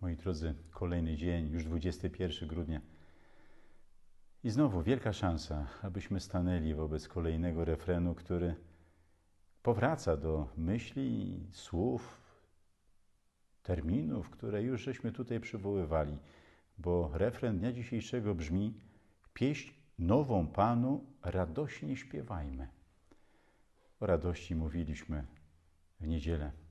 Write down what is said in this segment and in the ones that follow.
Moi drodzy, kolejny dzień, już 21 grudnia. I znowu wielka szansa, abyśmy stanęli wobec kolejnego refrenu, który powraca do myśli, słów, terminów, które już żeśmy tutaj przywoływali, bo refren dnia dzisiejszego brzmi: Pieśń nową Panu radośnie śpiewajmy. O radości mówiliśmy w niedzielę.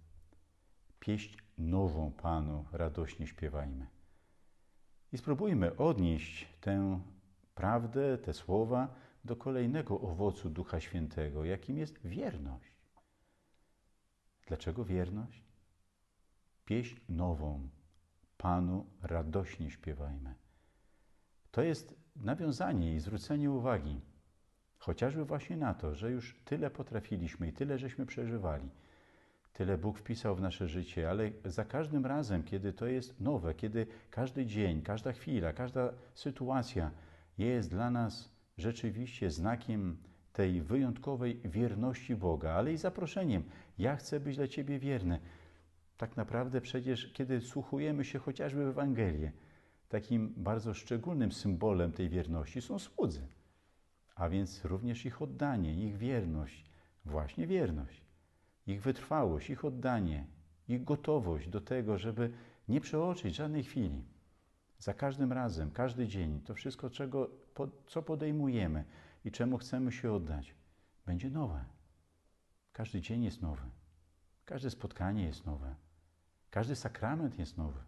Pieśń nową Panu radośnie śpiewajmy. I spróbujmy odnieść tę prawdę, te słowa do kolejnego owocu Ducha Świętego, jakim jest wierność. Dlaczego wierność? Pieśń nową Panu radośnie śpiewajmy. To jest nawiązanie i zwrócenie uwagi chociażby właśnie na to, że już tyle potrafiliśmy i tyle żeśmy przeżywali – Tyle Bóg wpisał w nasze życie, ale za każdym razem, kiedy to jest nowe, kiedy każdy dzień, każda chwila, każda sytuacja jest dla nas rzeczywiście znakiem tej wyjątkowej wierności Boga, ale i zaproszeniem: Ja chcę być dla Ciebie wierny. Tak naprawdę przecież, kiedy słuchujemy się chociażby w Ewangelię, takim bardzo szczególnym symbolem tej wierności są słudzy, a więc również ich oddanie, ich wierność, właśnie wierność ich wytrwałość, ich oddanie, ich gotowość do tego, żeby nie przeoczyć żadnej chwili. Za każdym razem, każdy dzień, to wszystko, czego, co podejmujemy i czemu chcemy się oddać, będzie nowe. Każdy dzień jest nowy. Każde spotkanie jest nowe. Każdy sakrament jest nowy.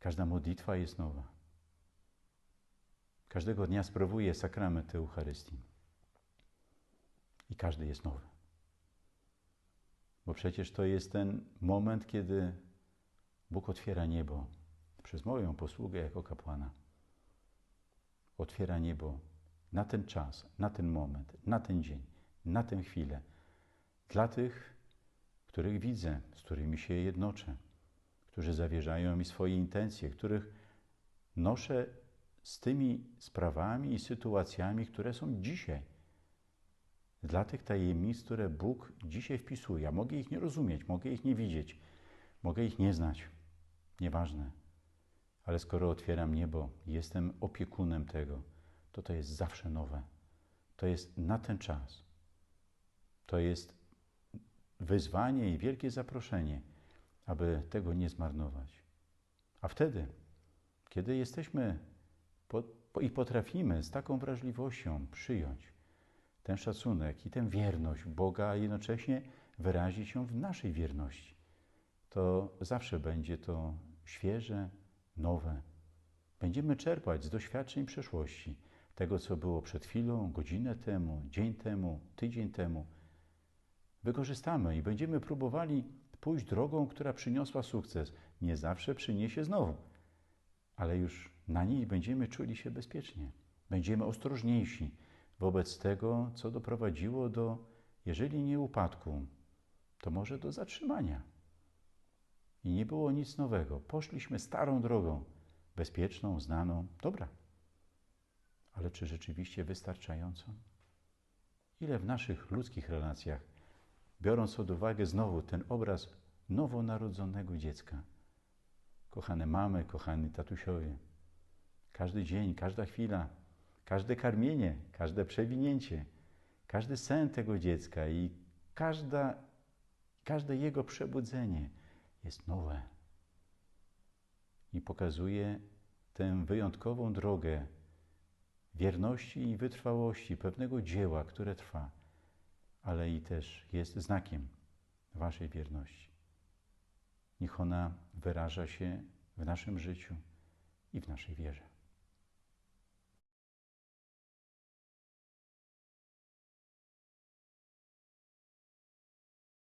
Każda modlitwa jest nowa. Każdego dnia sprawuję sakrament Eucharystii. I każdy jest nowy. Bo przecież to jest ten moment, kiedy Bóg otwiera niebo przez moją posługę jako kapłana. Otwiera niebo na ten czas, na ten moment, na ten dzień, na tę chwilę. Dla tych, których widzę, z którymi się jednoczę, którzy zawierzają mi swoje intencje, których noszę z tymi sprawami i sytuacjami, które są dzisiaj dla tych tajemnic, które Bóg dzisiaj wpisuje. Ja mogę ich nie rozumieć, mogę ich nie widzieć, mogę ich nie znać. Nieważne. Ale skoro otwieram niebo, jestem opiekunem tego, to to jest zawsze nowe. To jest na ten czas. To jest wyzwanie i wielkie zaproszenie, aby tego nie zmarnować. A wtedy, kiedy jesteśmy i potrafimy z taką wrażliwością przyjąć, ten szacunek i tę wierność Boga, a jednocześnie wyrazić ją w naszej wierności. To zawsze będzie to świeże, nowe. Będziemy czerpać z doświadczeń przeszłości, tego, co było przed chwilą, godzinę temu, dzień temu, tydzień temu. Wykorzystamy i będziemy próbowali pójść drogą, która przyniosła sukces. Nie zawsze przyniesie znowu, ale już na niej będziemy czuli się bezpiecznie. Będziemy ostrożniejsi, wobec tego, co doprowadziło do, jeżeli nie upadku, to może do zatrzymania. I nie było nic nowego. Poszliśmy starą drogą, bezpieczną, znaną, dobra. Ale czy rzeczywiście wystarczającą? Ile w naszych ludzkich relacjach, biorąc pod uwagę znowu ten obraz nowonarodzonego dziecka, kochane mamy, kochani tatusiowie, każdy dzień, każda chwila każde karmienie, każde przewinięcie, każdy sen tego dziecka i każda, każde jego przebudzenie jest nowe i pokazuje tę wyjątkową drogę wierności i wytrwałości pewnego dzieła, które trwa, ale i też jest znakiem Waszej wierności. Niech ona wyraża się w naszym życiu i w naszej wierze.